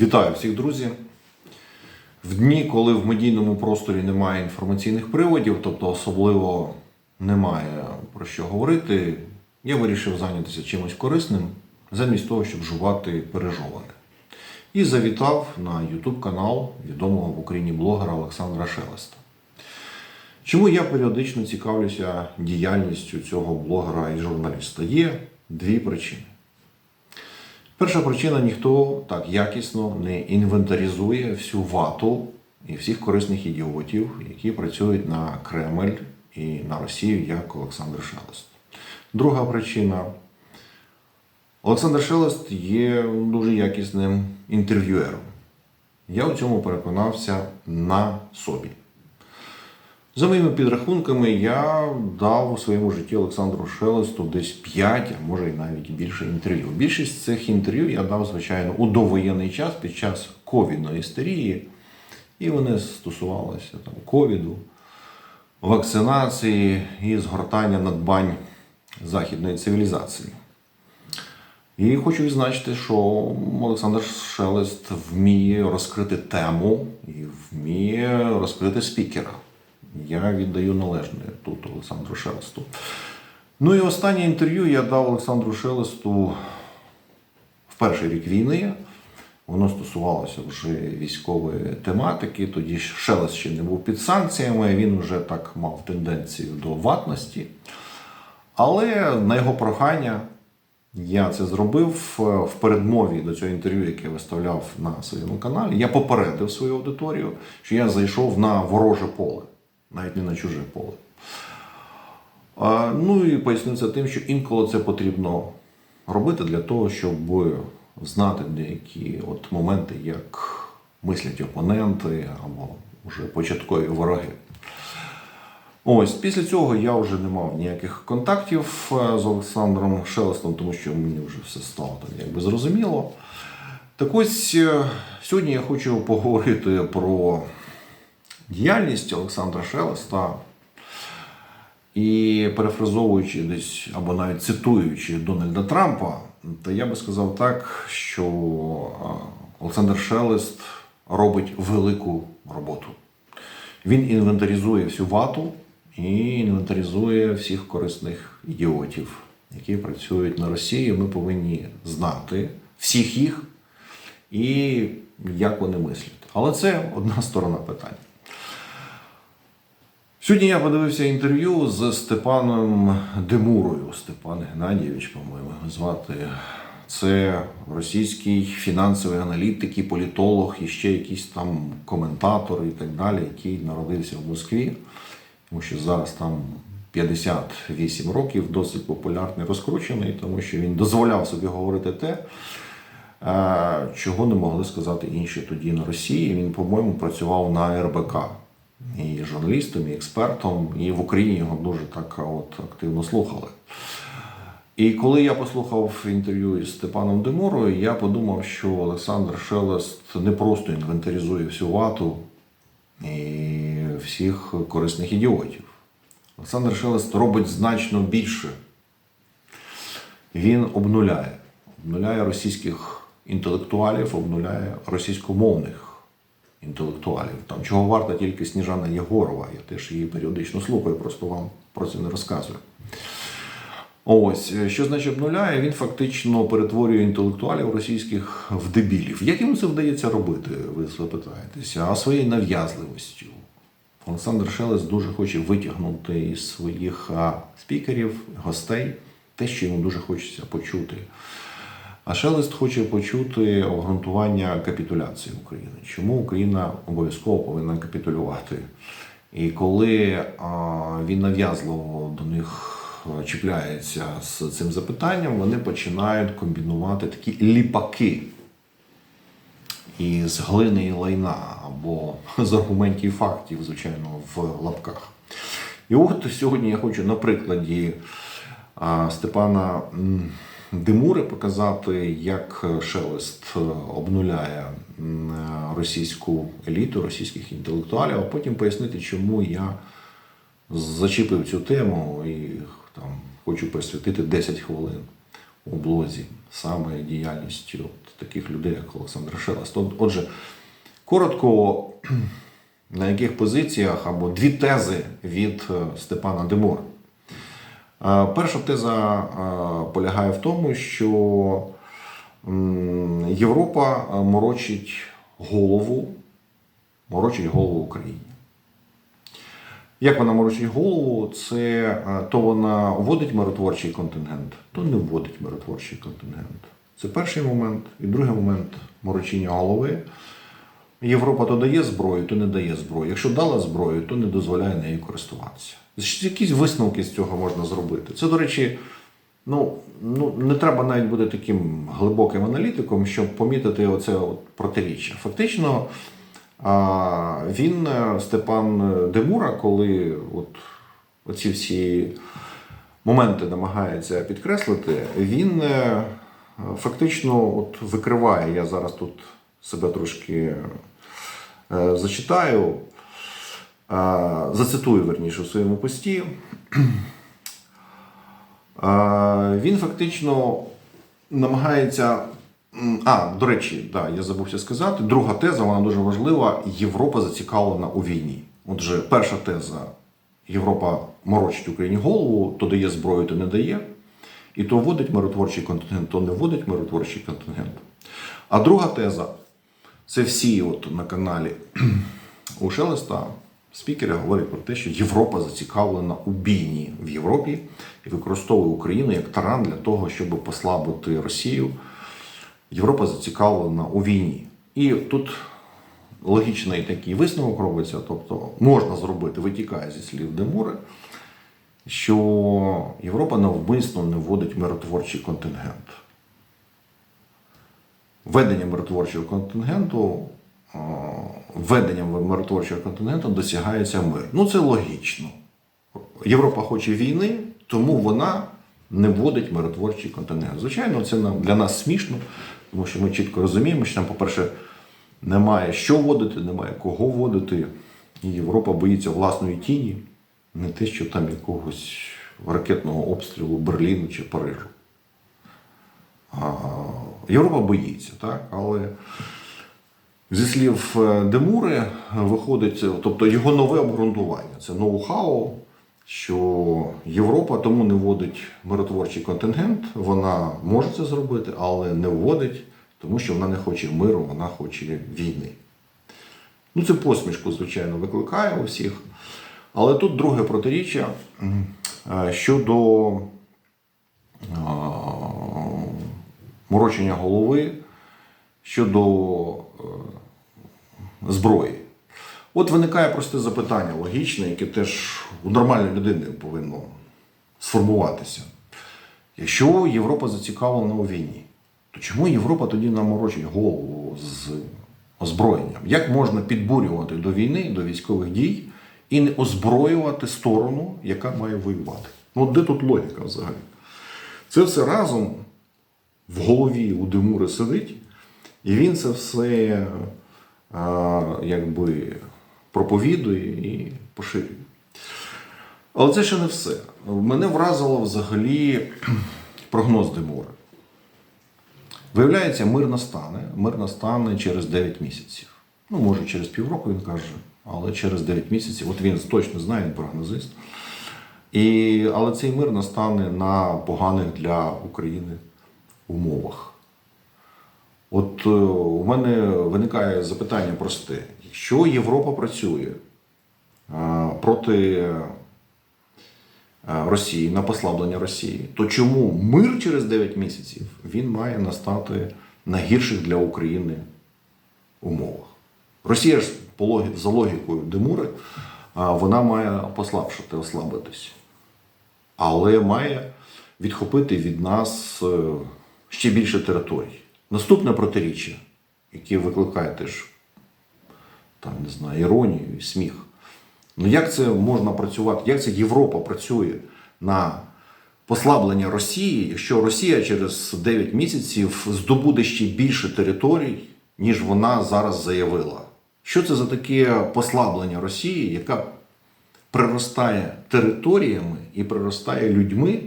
Вітаю всіх, друзі. В дні, коли в медійному просторі немає інформаційних приводів, тобто особливо немає про що говорити, я вирішив зайнятися чимось корисним, замість того, щоб жувати пережоване. І завітав на YouTube канал відомого в Україні блогера Олександра Шелеста. Чому я періодично цікавлюся діяльністю цього блогера і журналіста? Є дві причини. Перша причина ніхто так якісно не інвентаризує всю вату і всіх корисних ідіотів, які працюють на Кремль і на Росію, як Олександр Шелест. Друга причина. Олександр Шелест є дуже якісним інтерв'юером. Я у цьому переконався на собі. За моїми підрахунками, я дав у своєму житті Олександру Шелесту десь 5, а може і навіть більше інтерв'ю. Більшість цих інтерв'ю я дав, звичайно, у довоєнний час під час ковідної істерії, і вони стосувалися там ковіду, вакцинації і згортання надбань західної цивілізації. І хочу відзначити, що Олександр Шелест вміє розкрити тему і вміє розкрити спікера. Я віддаю належне тут Олександру Шелесту. Ну і останнє інтерв'ю я дав Олександру Шелесту в перший рік війни. Воно стосувалося вже військової тематики. Тоді Шелест ще не був під санкціями, він вже так мав тенденцію до ватності. Але на його прохання я це зробив е, в передмові до цього інтерв'ю, яке виставляв на своєму каналі. Я попередив свою аудиторію, що я зайшов на вороже поле, навіть не на чуже поле. Ну і пояснив це тим, що інколи це потрібно робити для того, щоб знати деякі от моменти, як мислять опоненти або вже початкові вороги. Ось після цього я вже не мав ніяких контактів е, з Олександром Шелестом, тому що мені вже все стало там якби зрозуміло. Так ось е, сьогодні я хочу поговорити про діяльність Олександра Шелеста. І перефразовуючи десь або навіть цитуючи Дональда Трампа, то я би сказав так, що е, Олександр Шелест робить велику роботу. Він інвентаризує всю вату і інвентаризує всіх корисних ідіотів, які працюють на Росії. Ми повинні знати всіх їх і як вони мислять. Але це одна сторона питання. Сьогодні я подивився інтерв'ю з Степаном Демурою. Степан Геннадійович, по-моєму, його звати. Це російський фінансовий аналітик і політолог, і ще якийсь там коментатор і так далі, який народився в Москві, тому що зараз там 58 років, досить популярний, розкручений, тому що він дозволяв собі говорити те, е, чого не могли сказати інші тоді на Росії. Він, по-моєму, працював на РБК і журналістом, і експертом, і в Україні його дуже так от активно слухали. І коли я послухав інтерв'ю із Степаном Демурою, я подумав, що Олександр Шелест не просто інвентаризує всю вату і всіх корисних ідіотів. Олександр Шелест робить значно більше. Він обнуляє, обнуляє російських інтелектуалів, обнуляє російськомовних інтелектуалів. Там чого варта тільки Сніжана Єгорова. Я теж її періодично слухаю, просто вам про це не розказую. Ось, що значить обнуляє, він фактично перетворює інтелектуалів російських в дебілів. Як йому це вдається робити, ви запитаєтеся, а своєю нав'язливостю. Олександр Шелест дуже хоче витягнути із своїх спікерів, гостей те, що йому дуже хочеться почути. А Шелест хоче почути обґрунтування капітуляції України. Чому Україна обов'язково повинна капітулювати? І коли він нав'язливо до них чіпляється з цим запитанням, вони починають комбінувати такі ліпаки із глини і лайна або з аргументів фактів, звичайно, в лапках. І от сьогодні я хочу на прикладі Степана Демури показати, як Шелест обнуляє російську еліту, російських інтелектуалів, а потім пояснити, чому я зачепив цю тему і там хочу присвятити 10 хвилин у блозі саме діяльністю от таких людей, як Олександр Шелест. От- Отже, коротко, на яких позиціях або дві тези від е, Степана Демора. Е, Перша теза е, полягає в тому, що Європа е, морочить голову, морочить голову Україні. Як вона морочить голову, це то вона вводить миротворчий контингент, то не вводить миротворчий контингент. Це перший момент. І другий момент морочіння голови. Європа то дає зброю, то не дає зброю. Якщо дала зброю, то не дозволяє нею користуватися. Якісь висновки з цього можна зробити. Це, до речі, ну, ну не треба навіть бути таким глибоким аналітиком, щоб помітити оце от протиріччя. Фактично, а, він, е, Степан Демура, коли от оці всі моменти намагається підкреслити, він е, фактично от викриває, я зараз тут себе трошки зачитаю, е, зацитую верніше у своєму пості. Е, Він фактично намагається. А, до речі, да, я забувся сказати. Друга теза, вона дуже важлива. Європа зацікавлена у війні. Отже, перша теза Європа морочить Україні голову, то дає зброю, то не дає. І то вводить миротворчий контингент, то не вводить миротворчий контингент. А друга теза це всі от на каналі у Шелеста спікери говорять про те, що Європа зацікавлена у бійні в Європі і використовує Україну як таран для того, щоб послабити Росію. Європа зацікавлена у війні. І тут логічний такий висновок робиться, тобто можна зробити, витікає зі слів Демури, що Європа навмисно не вводить миротворчий контингент. Введення миротворчого контингенту, введенням миротворчого контингенту досягається мир. Ну це логічно. Європа хоче війни, тому вона не вводить миротворчий контингент. Звичайно, це нам для нас смішно, тому що ми чітко розуміємо, що там, по-перше, немає що вводити, немає кого вводити. І Європа боїться власної тіні, не те, що там якогось ракетного обстрілу Берліну чи Парижу. Європа боїться, так? але зі слів е, Демури виходить, тобто його нове обґрунтування це ноу-хау, що Європа тому не вводить миротворчий контингент, вона може це зробити, але не вводить, тому що вона не хоче миру, вона хоче війни. Ну, це посмішку, звичайно, викликає у всіх. Але тут друге протиріччя е, щодо е, морочення голови щодо е, зброї. От виникає просте запитання логічне, яке теж у нормальної людини повинно сформуватися. Якщо Європа зацікавлена у війні, то чому Європа тоді наморочить голову з озброєнням? Як можна підбурювати до війни, до військових дій і не озброювати сторону, яка має воювати? Ну, от де тут логіка взагалі? Це все разом в голові у Демури сидить, і він це все а, якби проповідує і поширює. Але це ще не все. Мене вразило взагалі прогноз Демури. Виявляється, мир настане. Мир настане через 9 місяців. Ну, може, через півроку він каже, але через 9 місяців. От він точно знає, він прогнозист. І, але цей мир настане на поганих для України умовах. От е, у мене виникає запитання просте: якщо Європа працює е, проти е, Росії на послаблення Росії, то чому мир через 9 місяців він має настати на гірших для України умовах? Росія ж за логікою Демури, вона має послабшати, ослабитись але має відхопити від нас ще більше територій. Наступне протиріччя, яке викликає теж там, не знаю, іронію і сміх. Ну як це можна працювати? Як це Європа працює на послаблення Росії, якщо Росія через 9 місяців здобуде ще більше територій, ніж вона зараз заявила? Що це за таке послаблення Росії, яка приростає територіями і приростає людьми,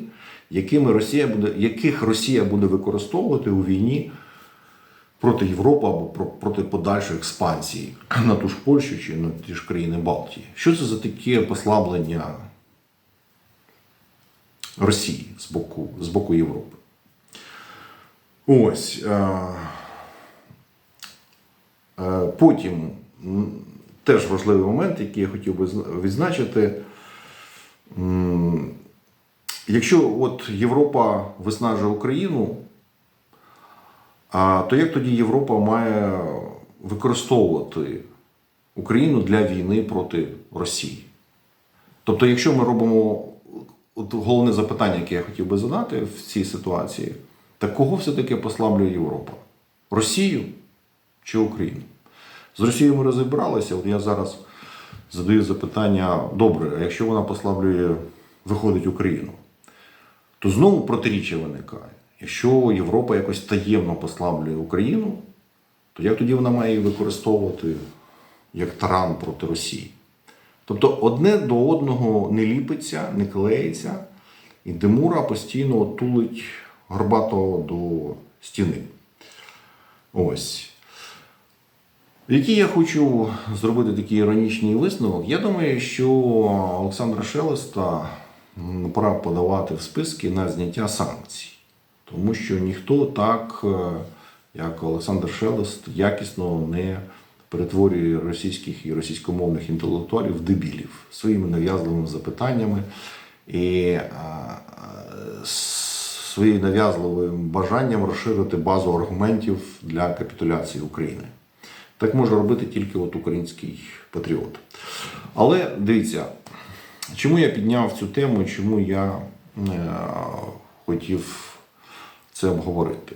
якими Росія буде, яких Росія буде використовувати у війні проти Європи або про- проти подальшої експансії на ту ж Польщу чи на ті ж країни Балтії. Що це за таке послаблення Росії з боку, з боку Європи? Ось. Е, е, потім теж важливий момент, який я хотів би відзначити. Якщо от Європа виснажує Україну, то як тоді Європа має використовувати Україну для війни проти Росії? Тобто, якщо ми робимо от головне запитання, яке я хотів би задати в цій ситуації, так кого все-таки послаблює Європа? Росію чи Україну? З Росією ми розібралися. От я зараз задаю запитання: добре, а якщо вона послаблює, виходить Україну, то знову протиріччя виникає. Якщо Європа якось таємно послаблює Україну, то як тоді вона має її використовувати як таран проти Росії? Тобто одне до одного не ліпиться, не клеїться, і Демура постійно тулить горбатого до стіни. Ось. Який я хочу зробити такий іронічний висновок? Я думаю, що Олександра Шелеста пора подавати в списки на зняття санкцій. Тому що ніхто так, е, як Олександр Шелест, якісно не перетворює російських і російськомовних інтелектуалів в дебілів своїми нав'язливими запитаннями і е, е, своїм нав'язливим бажанням розширити базу аргументів для капітуляції України. Так може робити тільки от український патріот. Але дивіться, чому я підняв цю тему, чому я е, хотів це обговорити.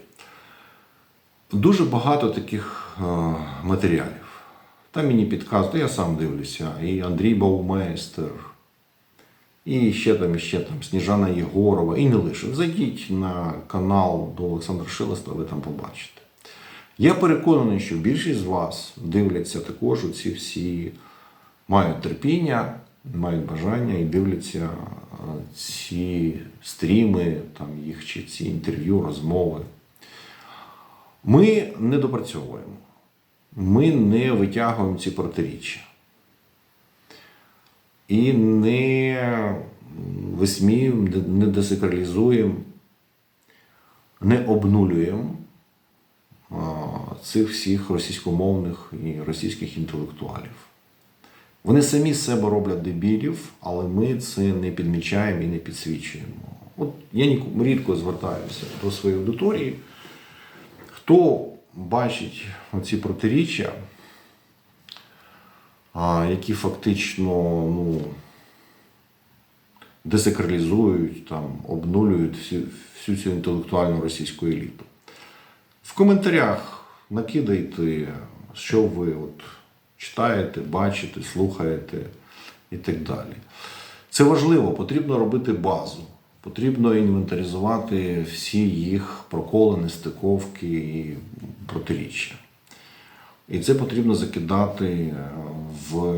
Дуже багато таких е, матеріалів. Там мені підказують, я сам дивлюся, і Андрій Баумейстер, і ще там, і ще там Сніжана Єгорова, і не лише. Зайдіть на канал до Олександра Шелеста, ви там побачите. Я переконаний, що більшість з вас дивляться також у ці всі, мають терпіння, мають бажання і дивляться е, ці стріми, там їх чи ці інтерв'ю, розмови. Ми не допрацьовуємо, ми не витягуємо ці протиріччя. І не висміюємо, не десакралізуємо, не обнулюємо цих всіх російськомовних і російських інтелектуалів. Вони самі з себе роблять дебілів, але ми це не підмічаємо і не підсвічуємо. От я рідко звертаюся до своєї аудиторії. Хто бачить оці протиріччя, які фактично ну, десакралізують, там, обнулюють всю, всю цю інтелектуальну російську еліту. В коментарях накидайте, що ви от читаєте, бачите, слухаєте і так далі. Це важливо, потрібно робити базу. Потрібно інвентаризувати всі їх проколи, нестиковки і протиріччя. І це потрібно закидати е, в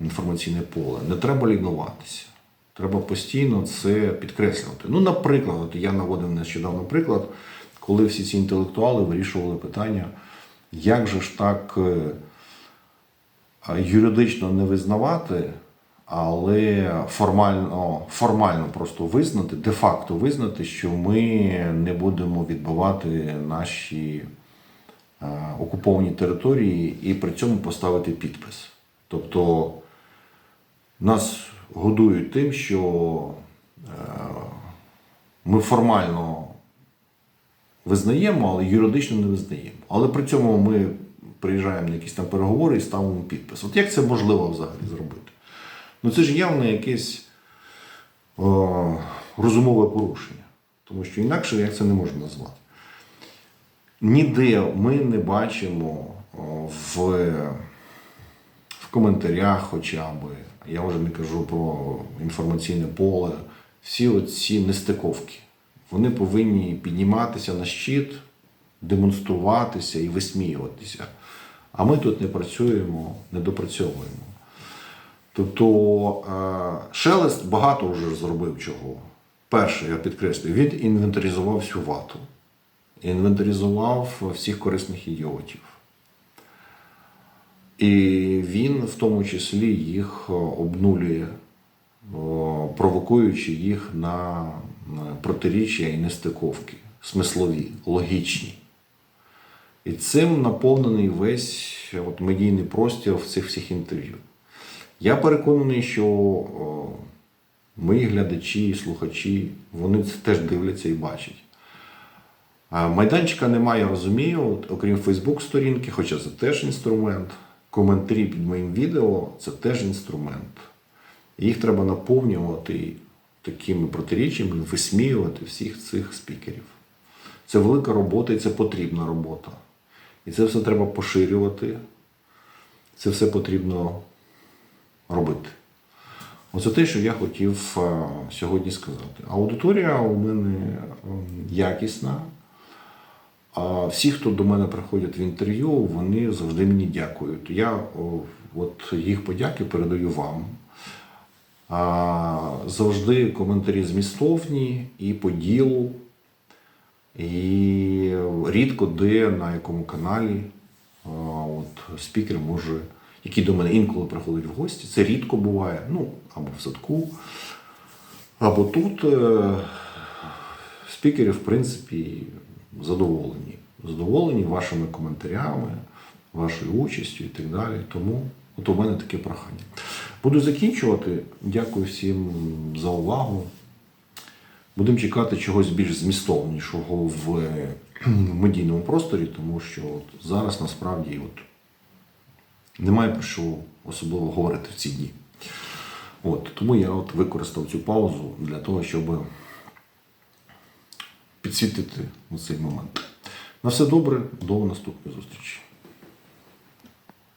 інформаційне поле. Не треба лінуватися. Треба постійно це підкреслювати. Ну, наприклад, от я наводив нещодавно приклад, коли всі ці інтелектуали вирішували питання, як же ж так е, юридично не визнавати, але формально, формально просто визнати, де-факто визнати, що ми не будемо відбивати наші е, окуповані території і при цьому поставити підпис. Тобто нас годують тим, що е, ми формально визнаємо, але юридично не визнаємо. Але при цьому ми приїжджаємо на якісь там переговори і ставимо підпис. От як це можливо взагалі зробити? Ну це ж явно якесь о, розумове порушення, тому що інакше як це не можна назвати. Ніде ми не бачимо о, в, в коментарях хоча б, я вже не кажу про інформаційне поле, всі оці нестиковки. Вони повинні підніматися на щит, демонструватися і висміюватися. А ми тут не працюємо, не допрацьовуємо. Тобто е, Шелест багато вже зробив чого. перше, я підкреслюю, він інвентаризував всю вату, інвентаризував всіх корисних ідіотів. І він в тому числі їх обнулює, провокуючи їх на протиріччя і нестиковки, смислові, логічні. І цим наповнений весь от, медійний простір в цих всіх інтерв'ю. Я переконаний, що о, мої глядачі і слухачі, вони це теж дивляться і бачать. А Майданчика немає, розумію, от, окрім Фейсбук-сторінки, хоча це теж інструмент. Коментарі під моїм відео це теж інструмент. Їх треба наповнювати такими протиріччями, висміювати всіх цих спікерів. Це велика робота і це потрібна робота. І це все треба поширювати. Це все потрібно робити. Оце те, що я хотів е, сьогодні сказати. Аудиторія у мене якісна. А всі, хто до мене приходять в інтерв'ю, вони завжди мені дякують. Я от їх подяки передаю вам. А, завжди коментарі змістовні і по ділу. І рідко де на якому каналі от, спікер може, який до мене інколи приходить в гості. Це рідко буває. Ну, або в садку, або тут. Е, спікери, в принципі, задоволені. Задоволені вашими коментарями, вашою участю і так далі. Тому от у мене таке прохання. Буду закінчувати. Дякую всім за увагу. Будемо чекати чогось більш змістовнішого в медійному просторі, тому що от зараз насправді от, немає про що особливо говорити в ці дні. От, тому я от використав цю паузу для того, щоб підсвітити цей момент. На все добре, до наступної зустрічі.